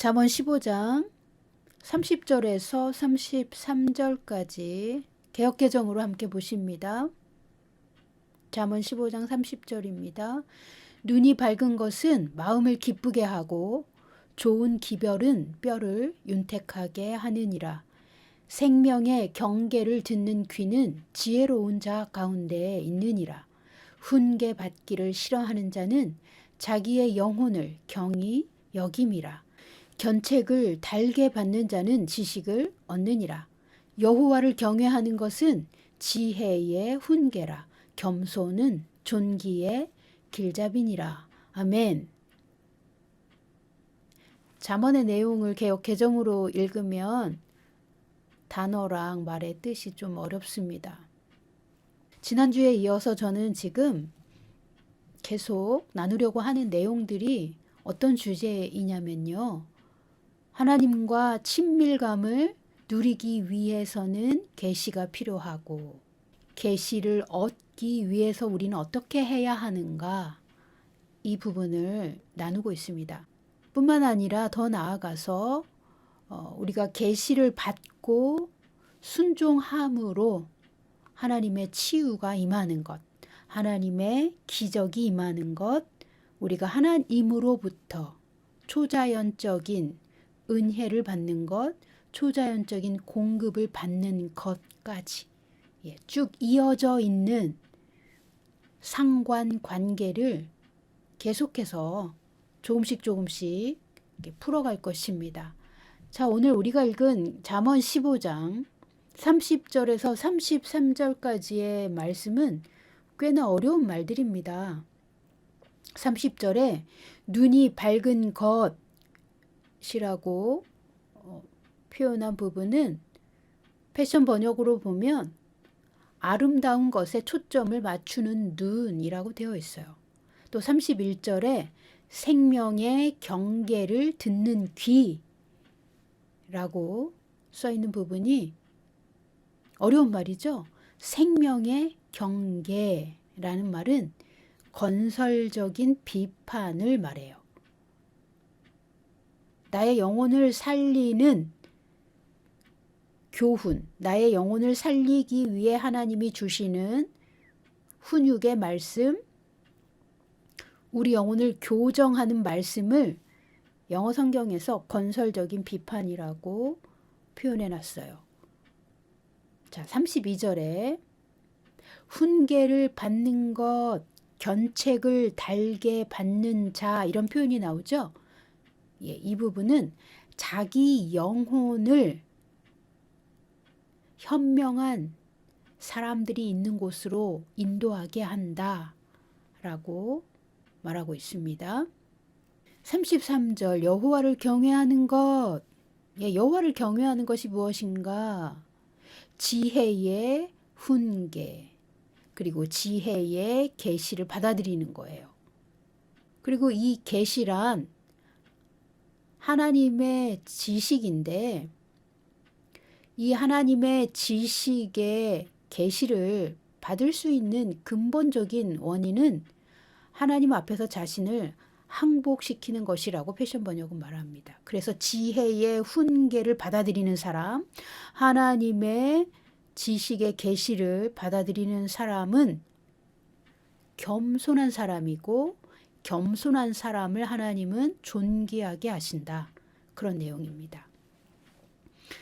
잠언 15장 30절에서 33절까지 개혁 개정으로 함께 보십니다. 잠언 15장 30절입니다. 눈이 밝은 것은 마음을 기쁘게 하고 좋은 기별은 뼈를 윤택하게 하느니라. 생명의 경계를 듣는 귀는 지혜로운 자 가운데에 있느니라. 훈계 받기를 싫어하는 자는 자기의 영혼을 경히 여김이라. 견책을 달게 받는 자는 지식을 얻느니라. 여호와를 경외하는 것은 지혜의 훈계라. 겸손은 존귀의 길잡이니라. 아멘. 잠언의 내용을 개혁 개정으로 읽으면 단어랑 말의 뜻이 좀 어렵습니다. 지난주에 이어서 저는 지금 계속 나누려고 하는 내용들이 어떤 주제이냐면요. 하나님과 친밀감을 누리기 위해서는 계시가 필요하고 계시를 얻기 위해서 우리는 어떻게 해야 하는가 이 부분을 나누고 있습니다. 뿐만 아니라 더 나아가서 어, 우리가 계시를 받고 순종함으로 하나님의 치유가 임하는 것, 하나님의 기적이 임하는 것, 우리가 하나님으로부터 초자연적인 은혜를 받는 것, 초자연적인 공급을 받는 것까지 예, 쭉 이어져 있는 상관 관계를 계속해서 조금씩 조금씩 풀어갈 것입니다. 자, 오늘 우리가 읽은 잠언 15장 30절에서 33절까지의 말씀은 꽤나 어려운 말들입니다. 30절에 눈이 밝은 것이라고 어, 표현한 부분은 패션 번역으로 보면 아름다운 것에 초점을 맞추는 눈이라고 되어 있어요. 또 31절에 생명의 경계를 듣는 귀라고 써 있는 부분이 어려운 말이죠. 생명의 경계라는 말은 건설적인 비판을 말해요. 나의 영혼을 살리는 교훈, 나의 영혼을 살리기 위해 하나님이 주시는 훈육의 말씀, 우리 영혼을 교정하는 말씀을 영어 성경에서 건설적인 비판이라고 표현해 놨어요. 자, 32절에 훈계를 받는 것, 견책을 달게 받는 자 이런 표현이 나오죠. 예, 이 부분은 자기 영혼을 현명한 사람들이 있는 곳으로 인도하게 한다 라고 말하고 있습니다. 33절 여호와를 경외하는 것. 예, 여호와를 경외하는 것이 무엇인가? 지혜의 훈계 그리고 지혜의 계시를 받아들이는 거예요. 그리고 이 계시란 하나님의 지식인데 이 하나님의 지식의 계시를 받을 수 있는 근본적인 원인은 하나님 앞에서 자신을 항복시키는 것이라고 패션 번역은 말합니다. 그래서 지혜의 훈계를 받아들이는 사람, 하나님의 지식의 계시를 받아들이는 사람은 겸손한 사람이고 겸손한 사람을 하나님은 존귀하게 하신다. 그런 내용입니다.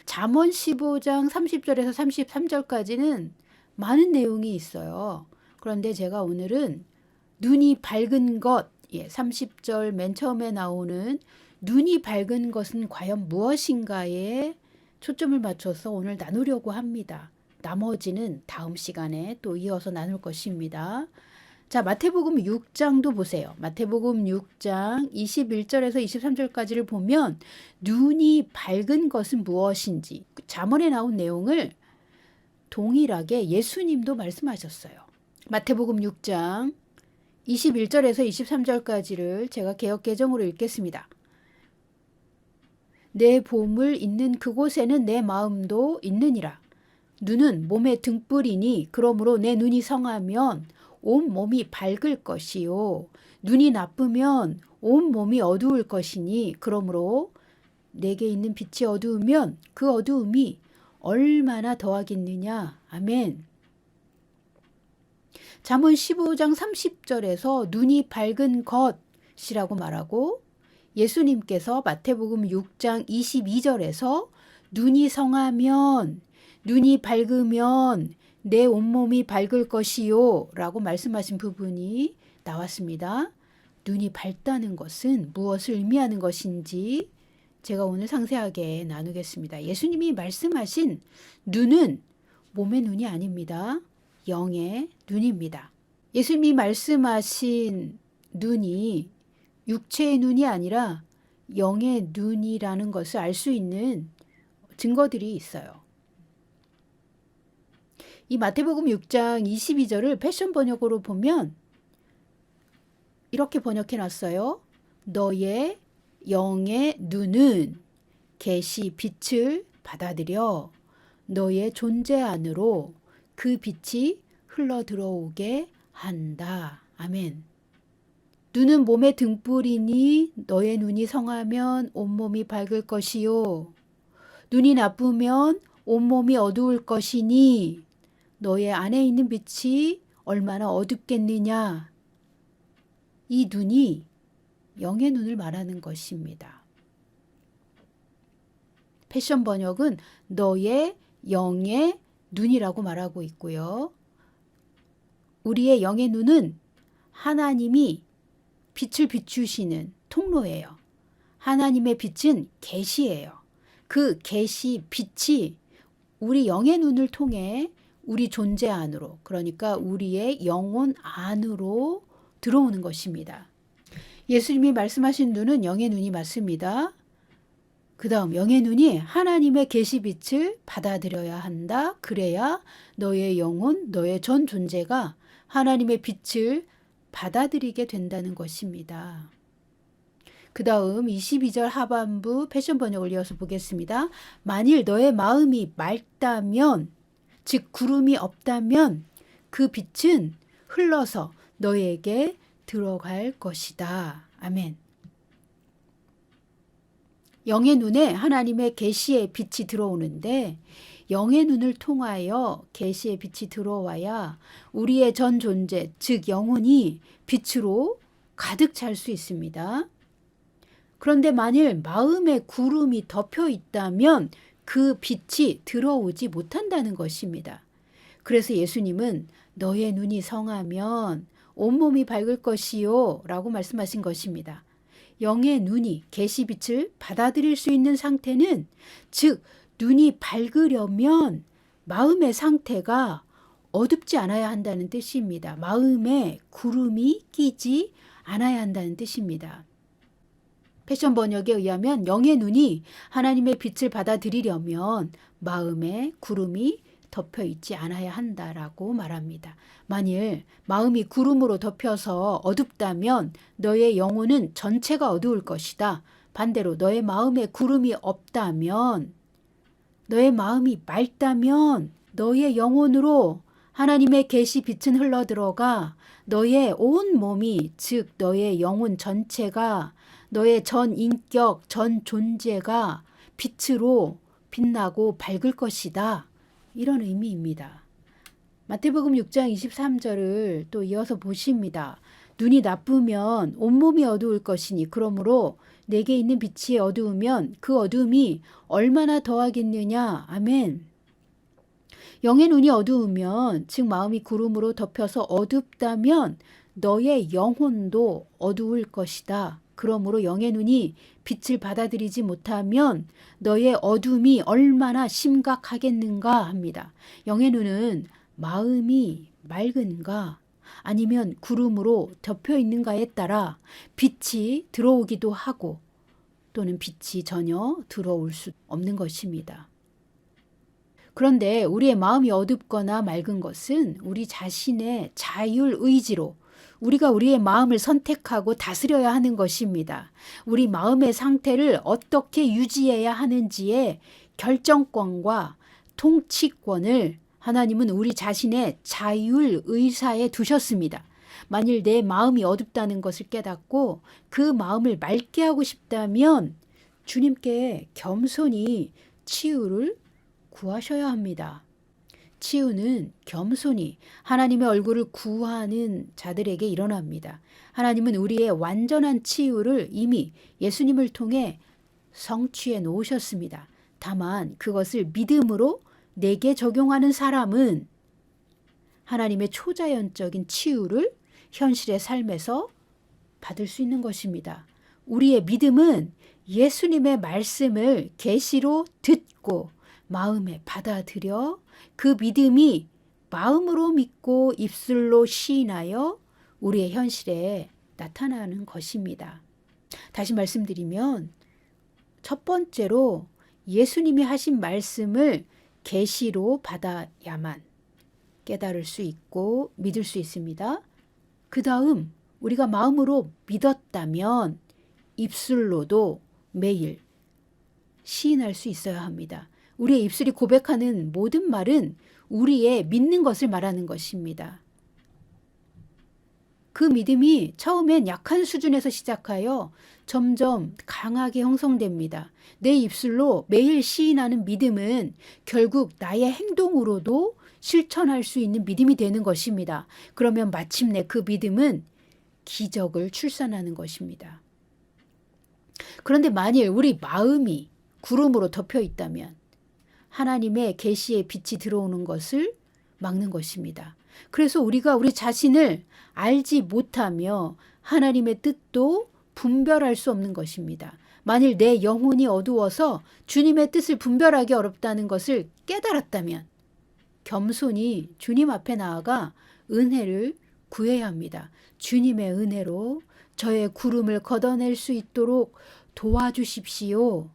잠언 15장 30절에서 33절까지는 많은 내용이 있어요. 그런데 제가 오늘은 눈이 밝은 것, 예, 30절 맨 처음에 나오는 눈이 밝은 것은 과연 무엇인가에 초점을 맞춰서 오늘 나누려고 합니다. 나머지는 다음 시간에 또 이어서 나눌 것입니다. 자, 마태복음 6장도 보세요. 마태복음 6장 21절에서 23절까지를 보면 눈이 밝은 것은 무엇인지 잠언에 나온 내용을 동일하게 예수님도 말씀하셨어요. 마태복음 6장 21절에서 23절까지를 제가 개혁 개정으로 읽겠습니다. 내 보물 있는 그곳에는 내 마음도 있느니라. 눈은 몸의 등불이니 그러므로 내 눈이 성하면 온 몸이 밝을 것이요 눈이 나쁘면 온 몸이 어두울 것이니 그러므로 내게 있는 빛이 어두우면 그 어두움이 얼마나 더하겠느냐. 아멘. 잠언 15장 30절에서 눈이 밝은 것이라고 말하고 예수님께서 마태복음 6장 22절에서 눈이 성하면 눈이 밝으면 내 온몸이 밝을 것이요 라고 말씀하신 부분이 나왔습니다. 눈이 밝다는 것은 무엇을 의미하는 것인지 제가 오늘 상세하게 나누겠습니다. 예수님이 말씀하신 눈은 몸의 눈이 아닙니다. 영의 눈입니다. 예수님이 말씀하신 눈이 육체의 눈이 아니라 영의 눈이라는 것을 알 수 있는 증거들이 있어요. 이 마태복음 6장 22절을 패션 번역으로 보면 이렇게 번역해 놨어요. 너의 영의 눈은 계시 빛을 받아들여 너의 존재 안으로 그 빛이 흘러 들어오게 한다. 아멘. 눈은 몸의 등불이니 너의 눈이 성하면 온몸이 밝을 것이요. 눈이 나쁘면 온몸이 어두울 것이니 너의 안에 있는 빛이 얼마나 어둡겠느냐. 이 눈이 영의 눈을 말하는 것입니다. 패션 번역은 너의 영의 눈이라고 말하고 있고요. 우리의 영의 눈은 하나님이 빛을 비추시는 통로예요. 하나님의 빛은 계시예요. 그 계시 빛이 우리 영의 눈을 통해 우리 존재 안으로 그러니까 우리의 영혼 안으로 들어오는 것입니다. 예수님이 말씀하신 눈은 영의 눈이 맞습니다. 그 다음 영의 눈이 하나님의 계시빛을 받아들여야 한다. 그래야 너의 영혼, 너의 전 존재가 하나님의 빛을 받아들이게 된다는 것입니다. 그 다음 22절 하반부 패션 번역을 이어서 보겠습니다. 만일 너의 마음이 맑다면, 즉 구름이 없다면 그 빛은 흘러서 너에게 들어갈 것이다. 아멘. 영의 눈에 하나님의 계시의 빛이 들어오는데 영의 눈을 통하여 계시의 빛이 들어와야 우리의 전 존재, 즉 영혼이 빛으로 가득 찰 수 있습니다. 그런데 만일 마음에 구름이 덮여 있다면 그 빛이 들어오지 못한다는 것입니다. 그래서 예수님은 너의 눈이 성하면 온몸이 밝을 것이요 라고 말씀하신 것입니다. 영의 눈이 계시빛을 받아들일 수 있는 상태는 즉 눈이 밝으려면 마음의 상태가 어둡지 않아야 한다는 뜻입니다. 마음에 구름이 끼지 않아야 한다는 뜻입니다. 패션 번역에 의하면 영의 눈이 하나님의 빛을 받아들이려면 마음에 구름이 덮여 있지 않아야 한다라고 말합니다. 만일 마음이 구름으로 덮여서 어둡다면 너의 영혼은 전체가 어두울 것이다. 반대로 너의 마음에 구름이 없다면 너의 마음이 맑다면 너의 영혼으로 하나님의 계시 빛은 흘러 들어가 너의 온 몸이 즉 너의 영혼 전체가 너의 전 인격 전 존재가 빛으로 빛나고 밝을 것이다. 이런 의미입니다. 마태복음 6장 23절을 또 이어서 보십니다. 눈이 나쁘면 온몸이 어두울 것이니 그러므로 내게 있는 빛이 어두우면 그 어두움이 얼마나 더하겠느냐. 아멘. 영의 눈이 어두우면 즉 마음이 구름으로 덮여서 어둡다면 너의 영혼도 어두울 것이다. 그러므로 영의 눈이 빛을 받아들이지 못하면 너의 어둠이 얼마나 심각하겠는가 합니다. 영의 눈은 마음이 맑은가 아니면 구름으로 덮여 있는가에 따라 빛이 들어오기도 하고 또는 빛이 전혀 들어올 수 없는 것입니다. 그런데 우리의 마음이 어둡거나 맑은 것은 우리 자신의 자율 의지로 우리가 우리의 마음을 선택하고 다스려야 하는 것입니다. 우리 마음의 상태를 어떻게 유지해야 하는지에 결정권과 통치권을 하나님은 우리 자신의 자율 의사에 두셨습니다. 만일 내 마음이 어둡다는 것을 깨닫고 그 마음을 맑게 하고 싶다면 주님께 겸손히 치유를 구하셔야 합니다. 치유는 겸손히 하나님의 얼굴을 구하는 자들에게 일어납니다. 하나님은 우리의 완전한 치유를 이미 예수님을 통해 성취해 놓으셨습니다. 다만 그것을 믿음으로 내게 적용하는 사람은 하나님의 초자연적인 치유를 현실의 삶에서 받을 수 있는 것입니다. 우리의 믿음은 예수님의 말씀을 계시로 듣고 마음에 받아들여 그 믿음이 마음으로 믿고 입술로 시인하여 우리의 현실에 나타나는 것입니다. 다시 말씀드리면 첫 번째로 예수님이 하신 말씀을 계시로 받아야만 깨달을 수 있고 믿을 수 있습니다. 그 다음 우리가 마음으로 믿었다면 입술로도 매일 시인할 수 있어야 합니다. 우리의 입술이 고백하는 모든 말은 우리의 믿는 것을 말하는 것입니다. 그 믿음이 처음엔 약한 수준에서 시작하여 점점 강하게 형성됩니다. 내 입술로 매일 시인하는 믿음은 결국 나의 행동으로도 실천할 수 있는 믿음이 되는 것입니다. 그러면 마침내 그 믿음은 기적을 출산하는 것입니다. 그런데 만일 우리 마음이 구름으로 덮여 있다면 하나님의 계시의 빛이 들어오는 것을 막는 것입니다. 그래서 우리가 우리 자신을 알지 못하며 하나님의 뜻도 분별할 수 없는 것입니다. 만일 내 영혼이 어두워서 주님의 뜻을 분별하기 어렵다는 것을 깨달았다면 겸손히 주님 앞에 나아가 은혜를 구해야 합니다. 주님의 은혜로 저의 구름을 걷어낼 수 있도록 도와주십시오.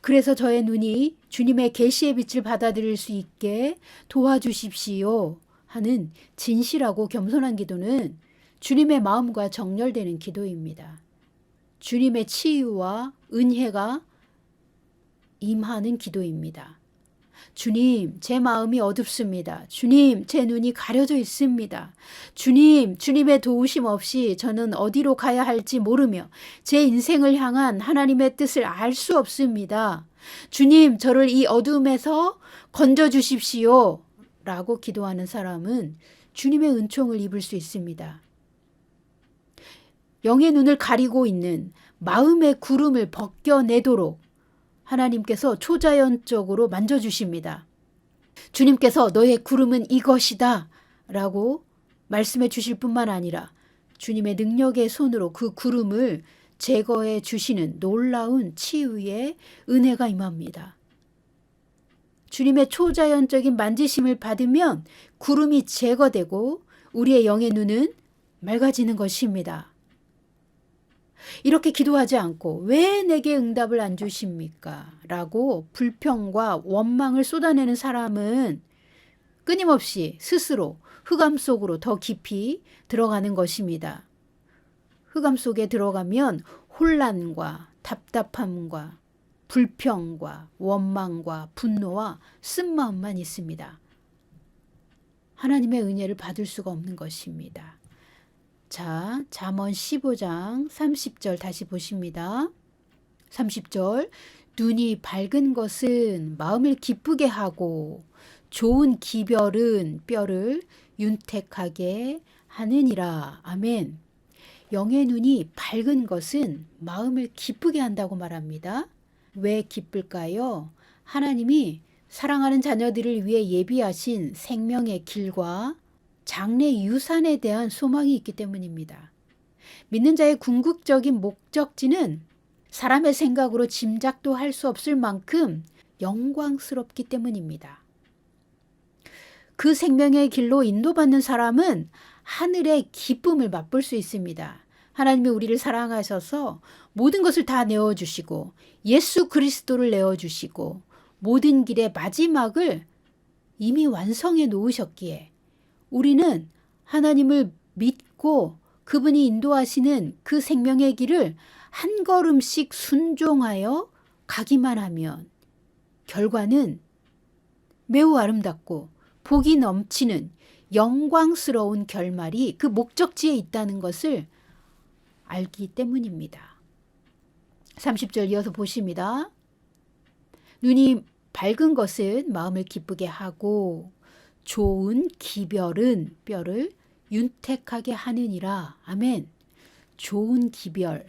그래서 저의 눈이 주님의 계시의 빛을 받아들일 수 있게 도와주십시오 하는 진실하고 겸손한 기도는 주님의 마음과 정렬되는 기도입니다. 주님의 치유와 은혜가 임하는 기도입니다. 주님, 제 마음이 어둡습니다. 주님, 제 눈이 가려져 있습니다. 주님, 주님의 도우심 없이 저는 어디로 가야 할지 모르며 제 인생을 향한 하나님의 뜻을 알 수 없습니다. 주님, 저를 이 어둠에서 건져 주십시오. 라고 기도하는 사람은 주님의 은총을 입을 수 있습니다. 영의 눈을 가리고 있는 마음의 구름을 벗겨내도록 하나님께서 초자연적으로 만져주십니다. 주님께서 너의 구름은 이것이다 라고 말씀해 주실 뿐만 아니라 주님의 능력의 손으로 그 구름을 제거해 주시는 놀라운 치유의 은혜가 임합니다. 주님의 초자연적인 만지심을 받으면 구름이 제거되고 우리의 영의 눈은 맑아지는 것입니다. 이렇게 기도하지 않고 왜 내게 응답을 안 주십니까? 라고 불평과 원망을 쏟아내는 사람은 끊임없이 스스로 흑암 속으로 더 깊이 들어가는 것입니다. 흑암 속에 들어가면 혼란과 답답함과 불평과 원망과 분노와 쓴마음만 있습니다. 하나님의 은혜를 받을 수가 없는 것입니다. 자, 잠언 15장 30절 다시 보십니다. 30절 눈이 밝은 것은 마음을 기쁘게 하고 좋은 기별은 뼈를 윤택하게 하느니라. 아멘. 영의 눈이 밝은 것은 마음을 기쁘게 한다고 말합니다. 왜 기쁠까요? 하나님이 사랑하는 자녀들을 위해 예비하신 생명의 길과 장래 유산에 대한 소망이 있기 때문입니다. 믿는 자의 궁극적인 목적지는 사람의 생각으로 짐작도 할 수 없을 만큼 영광스럽기 때문입니다. 그 생명의 길로 인도받는 사람은 하늘의 기쁨을 맛볼 수 있습니다. 하나님이 우리를 사랑하셔서 모든 것을 다 내어주시고 예수 그리스도를 내어주시고 모든 길의 마지막을 이미 완성해 놓으셨기에 우리는 하나님을 믿고 그분이 인도하시는 그 생명의 길을 한 걸음씩 순종하여 가기만 하면 결과는 매우 아름답고 복이 넘치는 영광스러운 결말이 그 목적지에 있다는 것을 알기 때문입니다. 30절 이어서 보십니다. 눈이 밝은 것은 마음을 기쁘게 하고 좋은 기별은 뼈를 윤택하게 하느니라. 아멘. 좋은 기별,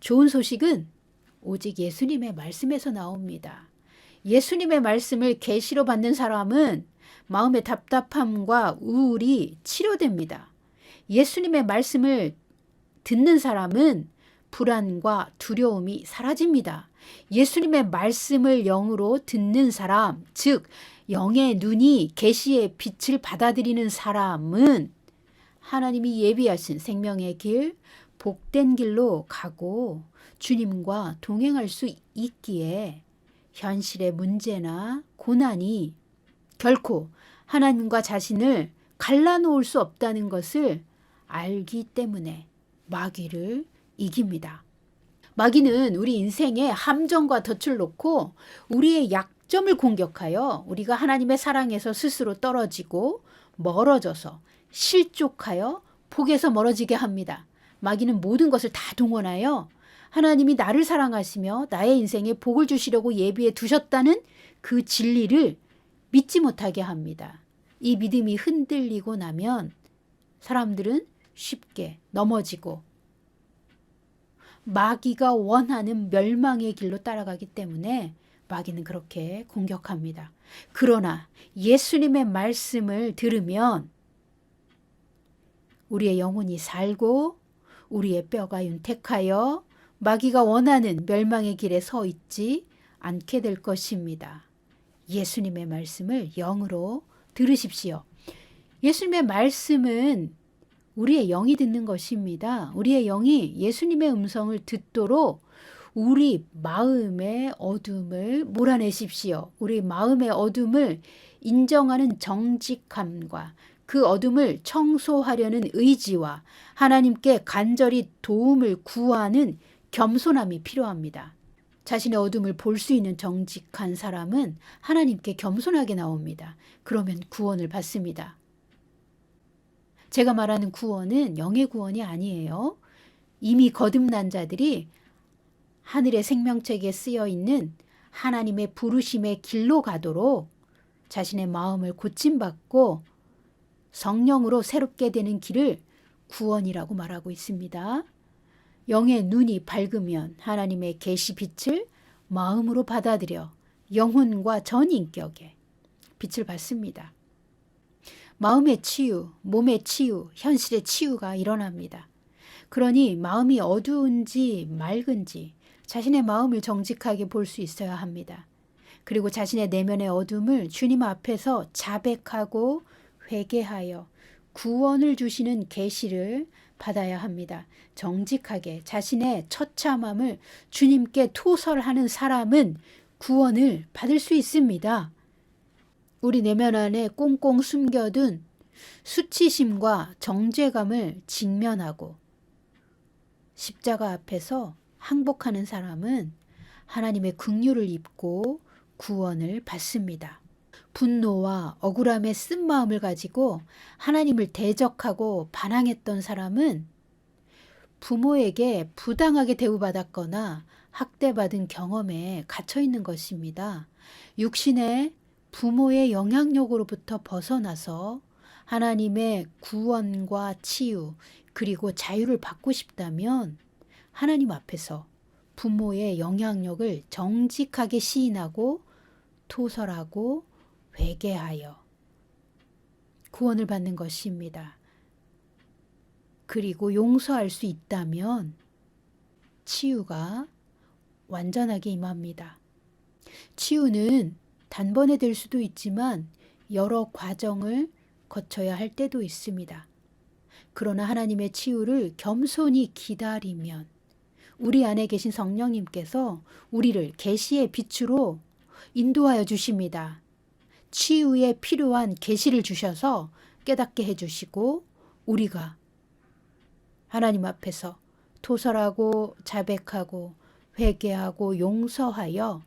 좋은 소식은 오직 예수님의 말씀에서 나옵니다. 예수님의 말씀을 계시로 받는 사람은 마음의 답답함과 우울이 치료됩니다. 예수님의 말씀을 듣는 사람은 불안과 두려움이 사라집니다. 예수님의 말씀을 영으로 듣는 사람, 즉 영의 눈이 계시의 빛을 받아들이는 사람은 하나님이 예비하신 생명의 길, 복된 길로 가고 주님과 동행할 수 있기에 현실의 문제나 고난이 결코 하나님과 자신을 갈라놓을 수 없다는 것을 알기 때문에 마귀를 이깁니다. 마귀는 우리 인생에 함정과 덫을 놓고 우리의 약점을 공격하여 우리가 하나님의 사랑에서 스스로 떨어지고 멀어져서 실족하여 복에서 멀어지게 합니다. 마귀는 모든 것을 다 동원하여 하나님이 나를 사랑하시며 나의 인생에 복을 주시려고 예비해 두셨다는 그 진리를 믿지 못하게 합니다. 이 믿음이 흔들리고 나면 사람들은 쉽게 넘어지고 마귀가 원하는 멸망의 길로 따라가기 때문에 마귀는 그렇게 공격합니다. 그러나 예수님의 말씀을 들으면 우리의 영혼이 살고 우리의 뼈가 윤택하여 마귀가 원하는 멸망의 길에 서 있지 않게 될 것입니다. 예수님의 말씀을 영으로 들으십시오. 예수님의 말씀은 우리의 영이 듣는 것입니다. 우리의 영이 예수님의 음성을 듣도록 우리 마음의 어둠을 몰아내십시오. 우리 마음의 어둠을 인정하는 정직함과 그 어둠을 청소하려는 의지와 하나님께 간절히 도움을 구하는 겸손함이 필요합니다. 자신의 어둠을 볼 수 있는 정직한 사람은 하나님께 겸손하게 나옵니다. 그러면 구원을 받습니다. 제가 말하는 구원은 영의 구원이 아니에요. 이미 거듭난 자들이 하늘의 생명책에 쓰여 있는 하나님의 부르심의 길로 가도록 자신의 마음을 고침받고 성령으로 새롭게 되는 길을 구원이라고 말하고 있습니다. 영의 눈이 밝으면 하나님의 계시 빛을 마음으로 받아들여 영혼과 전 인격에 빛을 받습니다. 마음의 치유, 몸의 치유, 현실의 치유가 일어납니다. 그러니 마음이 어두운지 맑은지 자신의 마음을 정직하게 볼 수 있어야 합니다. 그리고 자신의 내면의 어둠을 주님 앞에서 자백하고 회개하여 구원을 주시는 계시를 받아야 합니다. 정직하게 자신의 처참함을 주님께 토설하는 사람은 구원을 받을 수 있습니다. 우리 내면 안에 꽁꽁 숨겨둔 수치심과 정죄감을 직면하고 십자가 앞에서 항복하는 사람은 하나님의 긍휼을 입고 구원을 받습니다. 분노와 억울함의 쓴 마음을 가지고 하나님을 대적하고 반항했던 사람은 부모에게 부당하게 대우받았거나 학대받은 경험에 갇혀 있는 것입니다. 육신의 부모의 영향력으로부터 벗어나서 하나님의 구원과 치유 그리고 자유를 받고 싶다면 하나님 앞에서 부모의 영향력을 정직하게 시인하고 토설하고 회개하여 구원을 받는 것입니다. 그리고 용서할 수 있다면 치유가 완전하게 임합니다. 치유는 단번에 될 수도 있지만 여러 과정을 거쳐야 할 때도 있습니다. 그러나 하나님의 치유를 겸손히 기다리면 우리 안에 계신 성령님께서 우리를 계시의 빛으로 인도하여 주십니다. 치유에 필요한 계시를 주셔서 깨닫게 해 주시고 우리가 하나님 앞에서 토설하고 자백하고 회개하고 용서하여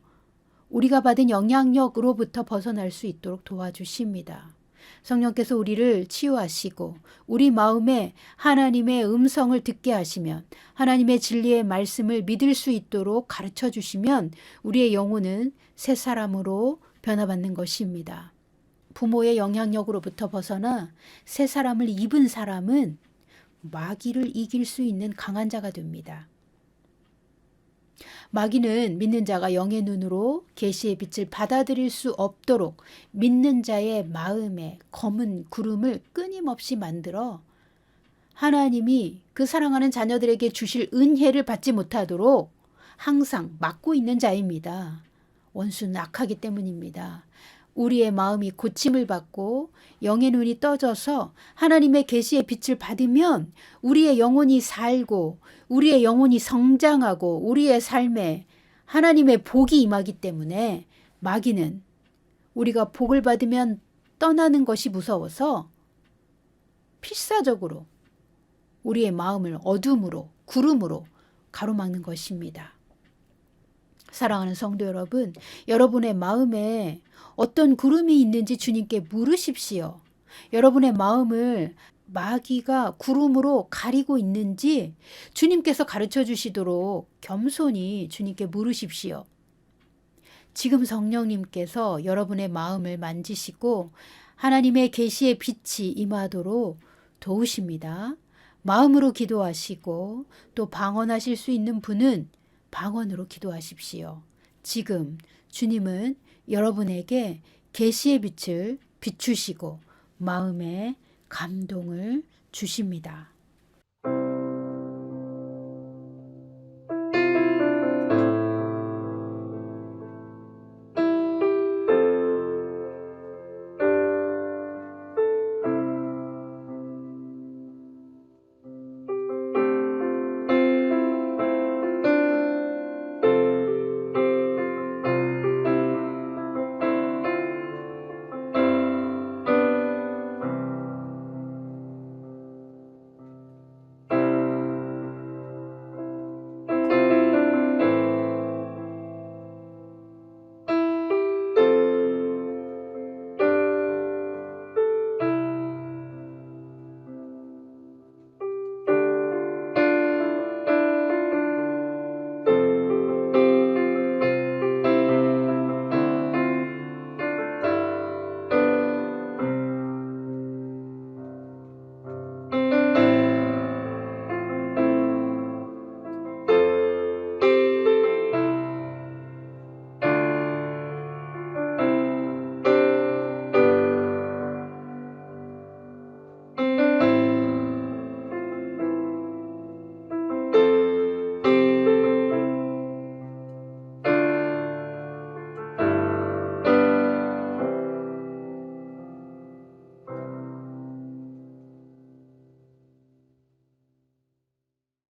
우리가 받은 영향력으로부터 벗어날 수 있도록 도와주십니다. 성령께서 우리를 치유하시고 우리 마음에 하나님의 음성을 듣게 하시면 하나님의 진리의 말씀을 믿을 수 있도록 가르쳐 주시면 우리의 영혼은 새 사람으로 변화받는 것입니다. 부모의 영향력으로부터 벗어나 새 사람을 입은 사람은 마귀를 이길 수 있는 강한 자가 됩니다. 마귀는 믿는 자가 영의 눈으로 계시의 빛을 받아들일 수 없도록 믿는 자의 마음에 검은 구름을 끊임없이 만들어 하나님이 그 사랑하는 자녀들에게 주실 은혜를 받지 못하도록 항상 막고 있는 자입니다. 원수는 악하기 때문입니다. 우리의 마음이 고침을 받고 영의 눈이 떠져서 하나님의 계시의 빛을 받으면 우리의 영혼이 살고 우리의 영혼이 성장하고 우리의 삶에 하나님의 복이 임하기 때문에 마귀는 우리가 복을 받으면 떠나는 것이 무서워서 필사적으로 우리의 마음을 어둠으로 구름으로 가로막는 것입니다. 사랑하는 성도 여러분, 여러분의 마음에 어떤 구름이 있는지 주님께 물으십시오. 여러분의 마음을 마귀가 구름으로 가리고 있는지 주님께서 가르쳐 주시도록 겸손히 주님께 물으십시오. 지금 성령님께서 여러분의 마음을 만지시고 하나님의 계시의 빛이 임하도록 도우십니다. 마음으로 기도하시고 또 방언하실 수 있는 분은 방언으로 기도하십시오. 지금 주님은 여러분에게 계시의 빛을 비추시고 마음에 감동을 주십니다.